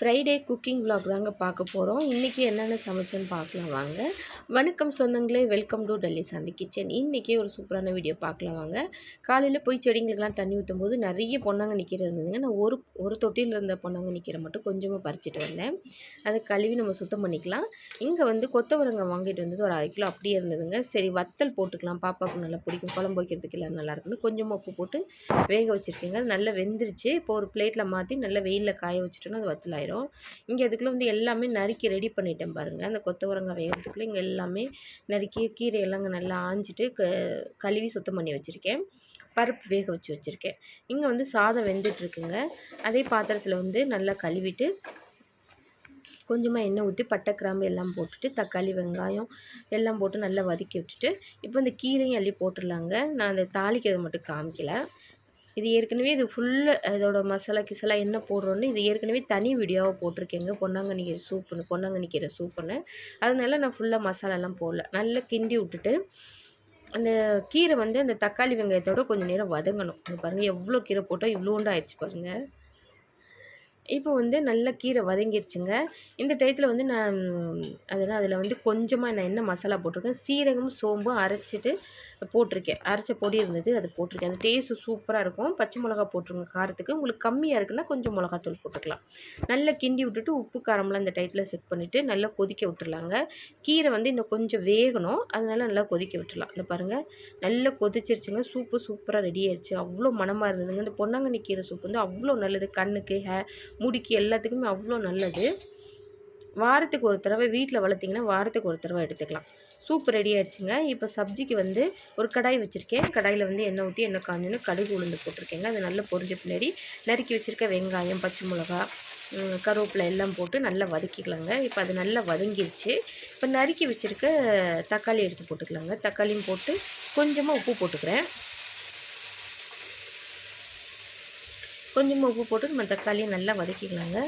Friday cooking vlog தாங்க பார்க்க போகிறோம் இன்றைக்கி என்னென்ன சமைச்சேன்னு பார்க்கலாம் வாங்க. வணக்கம் சொந்தங்களே welcome to Delhi Shanti kitchen இன்றைக்கி ஒரு சூப்பரான வீடியோ பார்க்கலாம் வாங்க. காலையில் போய் செடிங்களுக்கெல்லாம் தண்ணி ஊற்றும் போது நிறைய பொன்னாங்க நிற்கிற இருந்ததுங்க. நான் ஒரு ஒரு தொட்டியில் இருந்த பொன்னாங்க நிற்கிற மட்டும் கொஞ்சமாக பறிச்சிட்டு வந்தேன். அதை கழுவி நம்ம சுத்தம் பண்ணிக்கலாம். இங்கே வந்து கொத்தவரங்காய் வாங்கிட்டு வந்தது ஒரு அரை கிலோ அப்படியே இருந்ததுங்க. சரி வத்தல் போட்டுக்கலாம். பாப்பாவுக்கு நல்லா பிடிக்கும். குழம்பு வைக்கிறதுக்கு எல்லாம் நல்லா இருக்குன்னு கொஞ்சமாக உப்பு போட்டு வேக வச்சுருக்கேங்க. அது நல்லா வெந்துருச்சு. இப்போ ஒரு பிளேட்டில் மாற்றி நல்லா வெயிலில் காய வச்சுட்டோன்னா அது வத்தலாயிடும் ஆயிரும் இங்கே அதுக்குள்ளே வந்து எல்லாமே நறுக்கி ரெடி பண்ணிட்டேன் பாருங்கள் அந்த கொத்தவரங்காய் வேகிறதுக்குள்ளே இங்கே எல்லாமே நறுக்கி கீரையெல்லாம் அங்கே நல்லா ஆஞ்சிட்டு க கழுவி சுத்தம் பண்ணி வச்சுருக்கேன். பருப்பு வேக வச்சு வச்சுருக்கேன். இங்கே வந்து சாதம் வெந்துட்டுருக்குங்க. அதே பாத்திரத்தில் வந்து நல்லா கழுவிட்டு கொஞ்சமாக எண்ணெய் ஊற்றி பட்டை கிராம்பு எல்லாம் போட்டுட்டு தக்காளி வெங்காயம் எல்லாம் போட்டு நல்லா வதக்கி விட்டுட்டு இப்போ இந்த கீரையும் அள்ளி போட்டுடலாங்க. நான் அந்த தாளிக்கிறது மட்டும் காமிக்கலை. இது ஏற்கனவே இது ஃபுல்லு இதோட மசாலா கிசலா என்ன போடுறோன்னு இது ஏற்கனவே தனி வீடியோவாக போட்டிருக்கேங்க பொன்னாங்கண்ணி சூப்புன்னு பொன்னாங்கண்ணி கீரை சூப்புன்னு அதனால நான் ஃபுல்லாக மசாலாலாம் போடல. நல்லா கிண்டி விட்டுட்டு அந்த கீரை வந்து அந்த தக்காளி வெங்காயத்தோட கொஞ்சம் நேரம் வதங்கணும். பாருங்கள் எவ்வளோ கீரை போட்டால் இவ்வளோண்டு ஆயிடுச்சு பாருங்கள் இப்போ வந்து நல்லா கீரை வதங்கிருச்சுங்க. இந்த டயத்தில் வந்து நான் அதெல்லாம் அதில் வந்து கொஞ்சமாக நான் என்ன மசாலா போட்டிருக்கேன் சீரகம் சோம்பும் அரைச்சிட்டு போட்டிருக்கேன். அரைச்ச பொடி இருந்தது அது போட்டிருக்கேன். அந்த டேஸ்ட்டு சூப்பராக இருக்கும். பச்சை மிளகா போட்டுருங்க காரத்துக்கு. உங்களுக்கு கம்மியாக இருக்குன்னா கொஞ்சம் மிளகாத்தூள் போட்டுக்கலாம். நல்லா கிண்டி விட்டுட்டு உப்பு காரம்லாம் இந்த டயத்தில் செட் பண்ணிவிட்டு நல்லா கொதிக்க விட்டுறலாங்க கீரை வந்து இன்னும் கொஞ்சம் வேகணும். அதனால் நல்லா கொதிக்க விட்டுறலாம் இந்த பாருங்கள் நல்லா கொதிச்சிருச்சுங்க. சூப்பு சூப்பராக ரெடி ஆயிடுச்சு அவ்வளோ மனமாக இருந்ததுங்க. இந்த பொன்னாங்கண்ணி கீரை சூப் வந்து அவ்வளோ நல்லது. கண்ணுக்கு ஹே முடிக்கு எல்லாத்துக்குமே அவ்வளோ நல்லது. வாரத்துக்கு ஒரு தடவை வீட்டில் வளர்த்திங்கன்னா வாரத்துக்கு ஒரு தடவை எடுத்துக்கலாம். சூப் ரெடி ஆயிடுச்சுங்க. இப்போ சப்ஜிக்கு வந்து ஒரு கடாய் வச்சுருக்கேன். கடாயில் வந்து எண்ணெய் ஊற்றி எண்ணெய் காஞ்சுன்னு கடுகு உளுந்து போட்டிருக்கேங்க. அது நல்லா பொரிஞ்ச பின்னாடி நறுக்கி வச்சுருக்க வெங்காயம் பச்சை மிளகா கருவேப்பிலை எல்லாம் போட்டு நல்லா வதக்கிக்கலாங்க. இப்போ அது நல்லா வதங்கிருச்சு. இப்போ நறுக்கி வச்சுருக்க தக்காளி எடுத்து போட்டுக்கலாங்க. தக்காளியும் போட்டு கொஞ்சமாக உப்பு போட்டுக்கிறேன். கொஞ்சமாக உப்பு போட்டு நம்ம தக்காளியை நல்லா வதக்கிக்கலாங்க.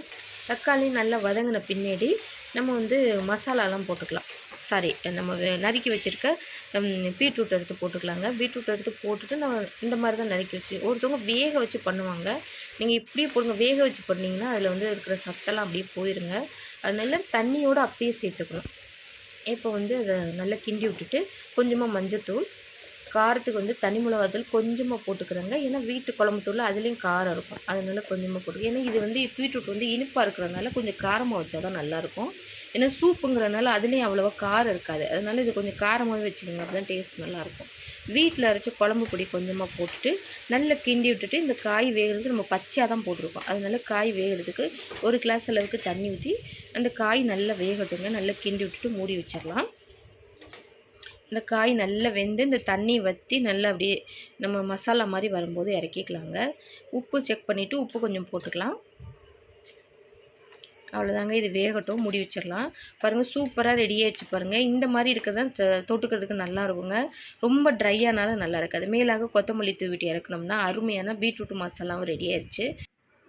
தக்காளி நல்லா வதங்கின பின்னாடி நம்ம வந்து மசாலாலாம் போட்டுக்கலாம். சாரி நம்ம நறுக்கி வச்சுருக்க பீட்ரூட் எடுத்து போட்டுக்கலாங்க. பீட்ரூட் எடுத்து போட்டுட்டு நம்ம இந்த மாதிரி தான் நறுக்கி வச்சு ஒருத்தவங்க வேக வச்சு பண்ணுவாங்க. நீங்கள் இப்படியே போடுங்க வேக வச்சு பண்ணிங்கன்னா அதில் வந்து இருக்கிற சத்தெல்லாம் அப்படியே போயிருங்க. அதனால தண்ணியோடு அப்படியே சேர்த்துக்கணும். இப்போ வந்து அதை நல்லா கிண்டி விட்டுட்டு கொஞ்சமாக மஞ்சத்தூள் காரத்துக்கு வந்து தனி மிளகாத்தூள் கொஞ்சமாக போட்டுக்கிறேங்க. ஏன்னா வீட்டு குழம்பு தூள் அதுலேயும் காரம் இருக்கும். அதனால கொஞ்சமாக போட்டு ஏன்னா இது வந்து பீட்ரூட் வந்து இனிப்பாக இருக்கிறதுனால கொஞ்சம் காரமாக வச்சா தான் நல்லாயிருக்கும். ஏன்னா சூப்புங்கிறனால அதுலேயும் அவ்வளோவா காரம் இருக்காது. அதனால இது கொஞ்சம் காரமாகவே வச்சுக்கோங்க. அப்போ தான் டேஸ்ட் நல்லாயிருக்கும். வீட்டில் அரைச்ச குழம்பு பொடி கொஞ்சமாக போட்டுட்டு நல்லா கிண்டி விட்டுட்டு இந்த காய் வேகிறதுக்கு நம்ம பச்சையாக தான் போட்டிருக்கோம். அதனால காய் வேகிறதுக்கு ஒரு கிளாஸ் அளவுக்கு தண்ணி ஊற்றி அந்த காய் நல்லா வேகட்டுங்க. நல்லா கிண்டி விட்டுட்டு மூடி வச்சிடலாம். இந்த காய் நல்லா வெந்து இந்த தண்ணி வற்றி நல்லா அப்படியே நம்ம மசாலா மாதிரி வரும்போது இறக்கிக்கலாங்க. உப்பு செக் பண்ணிவிட்டு உப்பு கொஞ்சம் போட்டுக்கலாம். அவ்வளோதாங்க இது வேகட்டும் முடி வச்சிடலாம். பாருங்கள் சூப்பராக ரெடி ஆகிடுச்சு பாருங்கள் இந்த மாதிரி இருக்க தான் தொட்டுக்கிறதுக்கு நல்லா இருக்குங்க. ரொம்ப ட்ரையானாலும் நல்லா இருக்காது. மேலாக கொத்தமல்லி தூவிட்டு இறக்கணும்னா அருமையான பீட்ரூட் மசாலாவும் ரெடி ஆயிடுச்சு.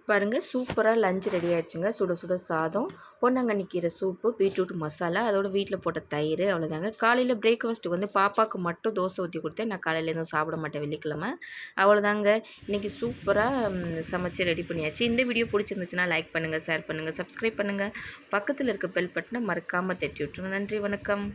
பாருங்கள் சூப்பராக லஞ்ச் ரெடி ஆயிடுச்சுங்க. சுட சுட சாதம் பொன்னாங்கண்ணி கீரை சூப்பு பீட்ரூட் மசாலா அதோட வீட்டில் போட்ட தயிர் அவ்வளோதாங்க காலையில் பிரேக்ஃபாஸ்ட்டுக்கு வந்து பாப்பாவுக்கு மட்டும் தோசை ஊற்றி கொடுத்தேன். நான் காலையில் எதுவும் சாப்பிட மாட்டேன் வெள்ளிக்கிழமை. அவ்வளோதாங்க இன்றைக்கி சூப்பராக சமைச்சு ரெடி பண்ணியாச்சு. இந்த வீடியோ பிடிச்சிருந்துச்சுன்னா லைக் பண்ணுங்கள் ஷேர் பண்ணுங்கள் சப்ஸ்கிரைப் பண்ணுங்கள் பக்கத்தில் இருக்க பெல் பட்டனை மறக்காமல் தட்டி விட்ருங்க நன்றி வணக்கம்.